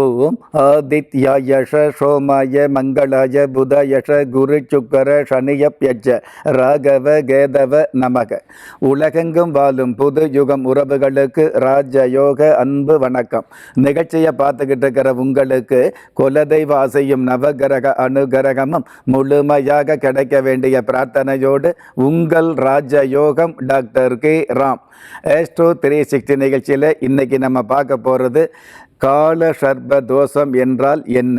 ஓம் ஆதித்யாயஷ சோமாய மங்களாய புதயஷ குரு சுக்கர சனியப்யஜ ராகவ கேதவ நமக. உலகெங்கும் வாழும் புது யுகம் உறவுகளுக்கு ராஜயோக அன்பு வணக்கம். நிகழ்ச்சியை பார்த்துக்கிட்டு இருக்கிற உங்களுக்கு குலதெய்வ ஆசையும் நவகிரக அனுகிரகமும் முழுமையாக கிடைக்க வேண்டிய பிரார்த்தனையோடு உங்கள் ராஜயோகம் doctor K Ram. Astro three sixty நிகழ்ச்சியில் இன்னைக்கு நம்ம பார்க்க போகிறது கால சர்ப தோஷம் என்றால் என்ன?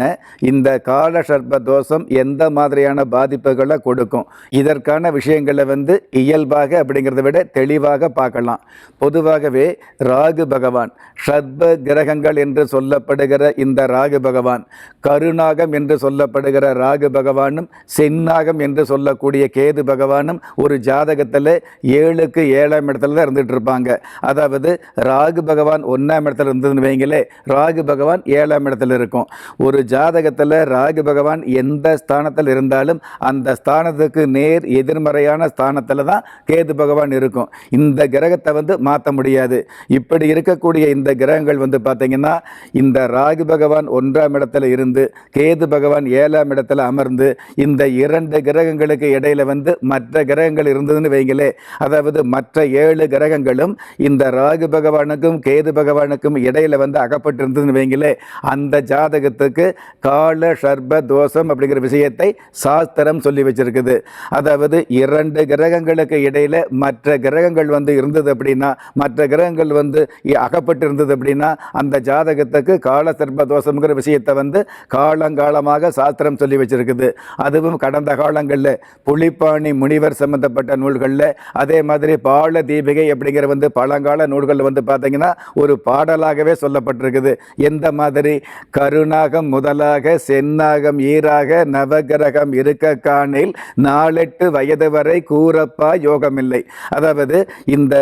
இந்த கால சர்ப தோஷம் எந்த மாதிரியான பாதிப்புகளை கொடுக்கும்? இதற்கான விஷயங்களை வந்து இயல்பாக அப்படிங்கிறத விட தெளிவாக பார்க்கலாம். பொதுவாகவே ராகு பகவான் சர்ப கிரகங்கள் என்று சொல்லப்படுகிற இந்த ராகு பகவான் கருநாகம் என்று சொல்லப்படுகிற ராகு பகவானும் செந்நாகம் என்று சொல்லக்கூடிய கேது பகவானும் ஒரு ஜாதகத்தில் ஏழுக்கு ஏழாம் இடத்துல தான் இருந்துகிட்டு இருப்பாங்க. அதாவது ராகு பகவான் ஒன்றாம் இடத்துல இருந்ததுன்னு வைங்களே ராகு பகவான் ஏழாம் இடத்துல இருக்கும். ஒரு ஜாதகத்தில் ராகு பகவான் எந்த ஸ்தானத்தில் இருந்தாலும் அந்த ஸ்தானத்துக்கு நேர் எதிர்மறையான ஸ்தானத்தில் தான் கேது பகவான் இருக்கும். இந்த கிரகத்தை வந்து மாற்ற முடியாது. இப்படி இருக்கக்கூடிய இந்த கிரகங்கள் வந்து பார்த்தீங்கன்னா இந்த ராகு பகவான் ஒன்றாம் இடத்துல இருந்து கேது பகவான் ஏழாம் இடத்துல அமர்ந்து இந்த இரண்டு கிரகங்களுக்கு இடையில வந்து மற்ற கிரகங்கள் இருந்ததுன்னு வைங்களே அதாவது மற்ற ஏழு கிரகங்களும் இந்த ராகு பகவானுக்கும் கேது பகவானுக்கும் இடையில வந்து அகப்பட்டு இருந்ததுன்னு வைங்களே அந்த ஜாதகத்துக்கு கால சர்ப தோஷம் அப்படிங்கிற விஷயத்தை சாஸ்திரம் சொல்லி வச்சிருக்குது. அதாவது இரண்டு கிரகங்களுக்கு இடையில் மற்ற கிரகங்கள் வந்து இருந்தது அப்படின்னா மற்ற கிரகங்கள் வந்து அகப்பட்டு இருந்தது அப்படின்னா அந்த ஜாதகத்துக்கு கால சர்ப தோஷம்ங்கிற விஷயத்தை வந்து காலங்காலமாக சாஸ்திரம் சொல்லி வச்சிருக்குது. அதுவும் கடந்த காலங்களில் புலிப்பாணி முனிவர் சம்பந்தப்பட்ட நூல்களில் அதே மாதிரி பால தீபிகை அப்படிங்கிற வந்து பழங்கால நூல்கள் வந்து பார்த்தீங்கன்னா ஒரு பாடலாகவே சொல்லப்பட்டிருக்குது. எந்த மாதிரி? கருணாகம் முதலாக சென்னாகம் ஈராக நவகிரகம் இருக்க காணில் நாலெட்டு வயது வரை கூறப்பா யோகமில்லை. அதாவது இந்த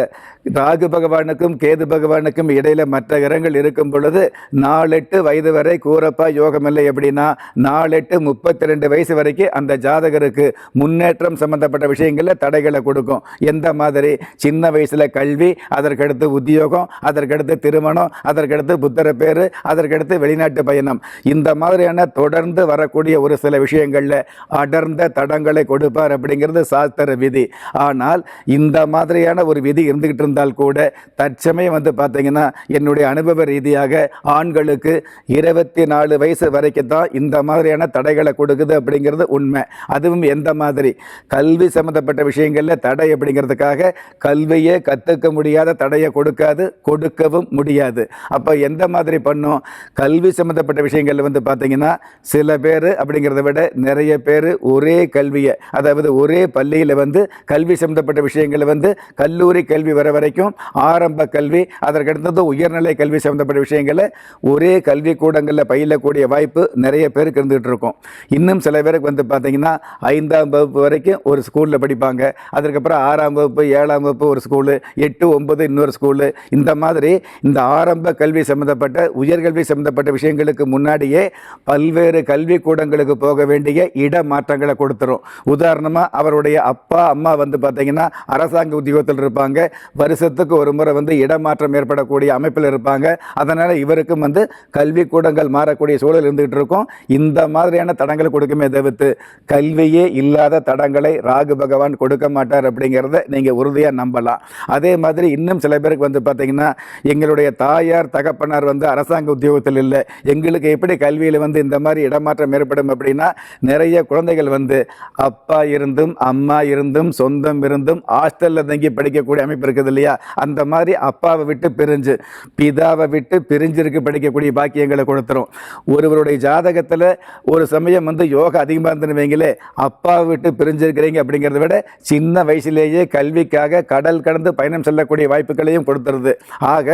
ராகு பகவானுக்கும் கேது பகவானுக்கும் இடையில மற்ற கிரகங்கள் இருக்கும் பொழுது நாலெட்டு வயது வரை கூறப்பா யோகமில்லை எப்படின்னா நாலெட்டு முப்பத்தி ரெண்டு வயசு வரைக்கும் அந்த ஜாதகருக்கு முன்னேற்றம் சம்பந்தப்பட்ட விஷயங்களில் தடைகளை கொடுக்கும். எந்த மாதிரி? சின்ன வயசுல கல்வி அதற்கடுத்து உத்தியோகம் அதற்கடுத்து திருமணம் அதற்கடுத்து புத்தர பேர் அதற்கடுத்து வெளிநாட்டு பயணம். இந்த மாதிரியான தொடர்ந்து வரக்கூடிய ஒரு சில விஷயங்களில் அடர்ந்த தடங்களை கொடுப்பார் அப்படிங்கிறது சாஸ்திர விதி. ஆனால் இந்த மாதிரியான ஒரு விதி இருந்துகிட்டு இருந்தால் கூட தற்சமயம் வந்து பார்த்தீங்கன்னா என்னுடைய அனுபவ ரீதியாக ஆண்களுக்கு இருபத்தி நாலு வயசு வரைக்கும் தான் இந்த மாதிரியான தடைகளை கொடுக்குது அப்படிங்கிறது உண்மை. அதுவும் எந்த மாதிரி? கல்வி சம்மந்தப்பட்ட விஷயங்களில் தடை அப்படிங்கிறதுக்காக கல்வியே கற்றுக்க முடியாத தடையை கொடுக்காது கொடுக்கவும் முடியாது. அப்போ எந்த மாதிரி பண்ணும்? கல்வி சம்மந்தப்பட்ட விஷயங்கள் வந்து பார்த்தீங்கன்னா சில பேர் அப்படிங்கிறத விட நிறைய பேர் ஒரே கல்வியை அதாவது ஒரே பள்ளியில் வந்து கல்வி சம்மந்தப்பட்ட விஷயங்களை வந்து கல்லூரி கல்வி வர வரைக்கும் ஆரம்ப கல்வி அதற்கடுத்தது உயர்நிலை கல்வி சம்மந்தப்பட்ட விஷயங்களை ஒரே கல்வி கூடங்களில் பயிலக்கூடிய வாய்ப்பு நிறைய பேருக்கு இருந்துகிட்டு இருக்கும். இன்னும் சில பேருக்கு வந்து பார்த்தீங்கன்னா ஐந்தாம் வகுப்பு வரைக்கும் ஒரு ஸ்கூலில் படிப்பாங்க. அதுக்கப்புறம் ஆறாம் வகுப்பு ஏழாம் வகுப்பு ஒரு ஸ்கூலு எட்டு ஒன்பது இன்னொரு ஸ்கூலு. இந்த மாதிரி இந்த ஆரம்ப கல்வி சம்மந்தப்பட்ட உயர்கல்வி சம்மந்தப்பட்ட விஷயங்களுக்கு முன்னாடியே பல்வேறு கல்வி கூடங்களுக்கு போக வேண்டிய இட மாற்றங்களை கொடுத்துரும். உதாரணமாக அவருடைய அப்பா அம்மா வந்து பார்த்தீங்கன்னா அரசாங்க உத்தியோகத்தில் இருப்பாங்க. வருஷத்துக்கு ஒரு முறை வந்து இடமாற்றம் ஏற்படக்கூடிய அமைப்பில் இருப்பாங்க. அதனால் இவருக்கும் வந்து கல்வி கூடங்கள் மாறக்கூடிய சூழல் இருந்துகிட்டு இருக்கும். இந்த மாதிரியான தடங்களை கொடுக்குமே தவிர்த்து கல்வியே இல்லாத தடங்களை ராகு பகவான் கொடுக்க மாட்டார் அப்படிங்கிறத நீங்கள் உறுதியாக நம்பலாம். அதே மாதிரி இன்னும் சில பேருக்கு வந்து பார்த்தீங்கன்னா எங்களுடைய தாயார் தகப்பனார் வந்து அரசாங்க உத்தியோகத்தில் இல்லை. எங்களுக்கு எப்படி கல்வியில் வந்து இந்த மாதிரி இடமாற்றம் ஏற்படும் அப்படின்னா நிறைய குழந்தைகள் வந்து அப்பா இருந்தும் அம்மா இருந்தும் சொந்தம் இருந்தும் ஹாஸ்டலில் தங்கி படிக்கக்கூடிய அமைப்பு இருக்குது இல்லையா? அந்த மாதிரி அப்பாவை விட்டு பிரிஞ்சு பிதாவை விட்டு பிரிஞ்சிருக்கு படிக்கக்கூடிய பாக்கியங்களை கொடுத்துரும். ஒருவருடைய ஜாதகத்தில் ஒரு சமயம் வந்து யோகா அதிகமாக இருந்துருவீங்களே அப்பாவை விட்டு பிரிஞ்சிருக்கிறீங்க அப்படிங்கிறத விட சின்ன வயசுலேயே கல்விக்காக கடல் கடந்து பயணம் செல்லக்கூடிய வாய்ப்புகளையும் கொடுத்துருது. ஆக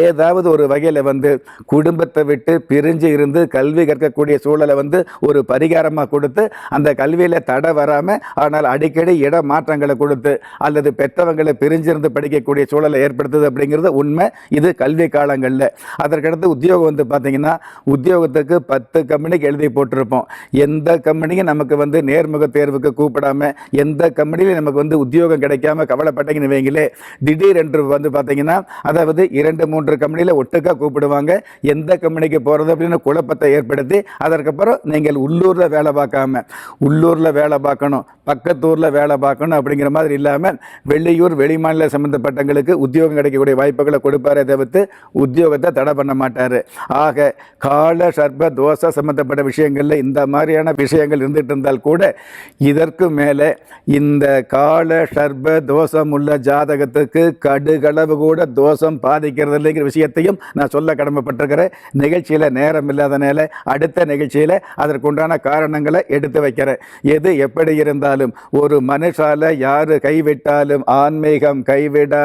ஏதாவது ஒரு வகையில் வந்து குடும்பத்தை விட்டு பிரிஞ்சு இருந்து கல்வி கற்கக்கூடிய சூழலை வந்து ஒரு பரிகாரமாக கொடுத்து அந்த கல்வியில் தடை வராமல் ஆனால் அடிக்கடி இட மாற்றங்களை கொடுத்து அல்லது பெற்றவங்களை பிரிஞ்சிருந்து படிக்க செய்யக்கூடிய சூழலை ஏற்படுத்துது அப்படிங்கிறது உண்மை. இது கல்வி காலங்களில். அதற்கடுத்து உத்தியோகம் வந்து பார்த்தீங்கன்னா உத்தியோகத்துக்கு பத்து கம்பெனிக்கு எழுதி போட்டிருப்போம். எந்த கம்பெனியும் நமக்கு வந்து நேர்முக தேர்வுக்கு கூப்பிடாம எந்த கம்பெனிலையும் நமக்கு வந்து உத்தியோகம் கிடைக்காம கவலைப்பட்டீங்கன்னு வைங்களே திடீரென்று வந்து பார்த்தீங்கன்னா அதாவது இரண்டு மூன்று கம்பெனியில் ஒட்டுக்காக கூப்பிடுவாங்க. எந்த கம்பெனிக்கு போகிறது அப்படின்னு குழப்பத்தை ஏற்படுத்தி அதற்கப்புறம் நீங்கள் உள்ளூரில் வேலை பார்க்காம உள்ளூரில் வேலை பார்க்கணும் பக்கத்தூரில் வேலை பார்க்கணும் அப்படிங்கிற மாதிரி இல்லாமல் வெளியூர் வெளிமாநில சம்மந்தப்பட்டவங்களுக்கு உத்தியோகம் கிடைக்கக்கூடிய வாய்ப்புகளை கொடுப்பாரே தவிர்த்து உத்தியோகத்தை தடை பண்ண மாட்டார். ஆக கால சர்ப தோசை சம்மந்தப்பட்ட விஷயங்களில் இந்த மாதிரியான விஷயங்கள் இருந்துகிட்டு இருந்தால் கூட இதற்கு மேலே இந்த கால சர்ப தோஷம் உள்ள ஜாதகத்துக்கு கடுகளவு கூட தோஷம் பாதிக்கிறது இல்லைங்கிற விஷயத்தையும் நான் சொல்ல கடமைப்பட்டிருக்கிறேன். நிகழ்ச்சியில் நேரம் இல்லாதனால அடுத்த நிகழ்ச்சியில் அதற்குண்டான காரணங்களை எடுத்து வைக்கிறேன். எது எப்படி இருந்தாலும் ஒரு மனுஷால யார் கைவிட்டாலும் ஆன்மீகம் கைவிட